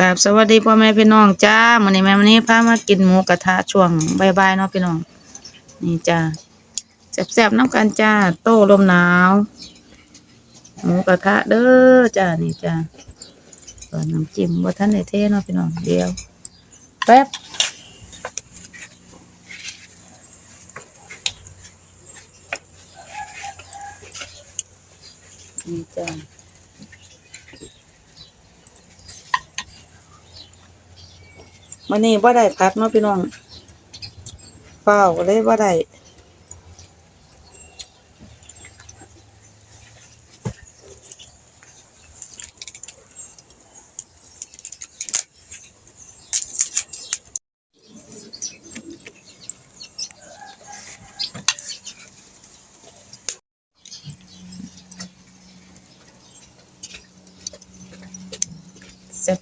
กราบสวัสดีพ่อแม่พี่น้องจ้ามื้อนี้แม่มื้อนี้พามากินหมูกระทะช่วงบ่ายเนาะพี่น้อง นี่จ้าแซ่บๆน้ำกันจ้า โต้ลมหนาว หมูกระทะเด้อจ้านี่จ้าส่วนน้ำจิ้มบ่ทันได้เทเนาะพี่น้องเดียว แป๊บนี่จ้า มันนี่บ่ได้พักเนาะพี่น้องเฝ้าเลยบ่ได้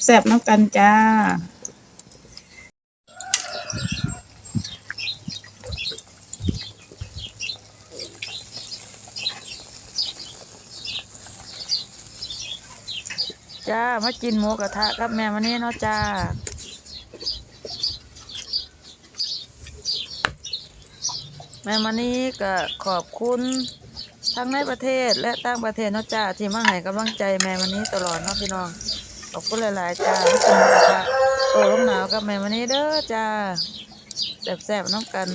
แซ่บๆน้ำกันจ้า จ้ามากินหมูกระทะกับแม่วันนี้เนาะจ้าแม่มันนี้ก็ขอบคุณทั้งในประเทศและต่างประเทศเนาะจ้าที่มาให้กำลังใจแม่มันนี้ตลอดเนาะพี่น้องขอบคุณหลายๆจ้ามากินหมูกระทะโตลมหนาวกับแม่มันนี้เด้อจ้าแซ่บๆน้องกัน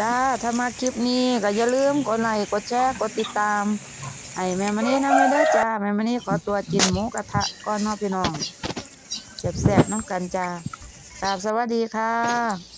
จ้า ถ้ามาคลิปนี้ก็อย่าลืมกดไลค์กดแชร์กดติดตามไอ้แม่มันนี่นะแม่เด้อจ้าแม่มันนี่ขอตัวกินหมูกระทะก่อนนาะพี่น้องแสบๆน้องกันจ้ากราบสวัสดีค่ะ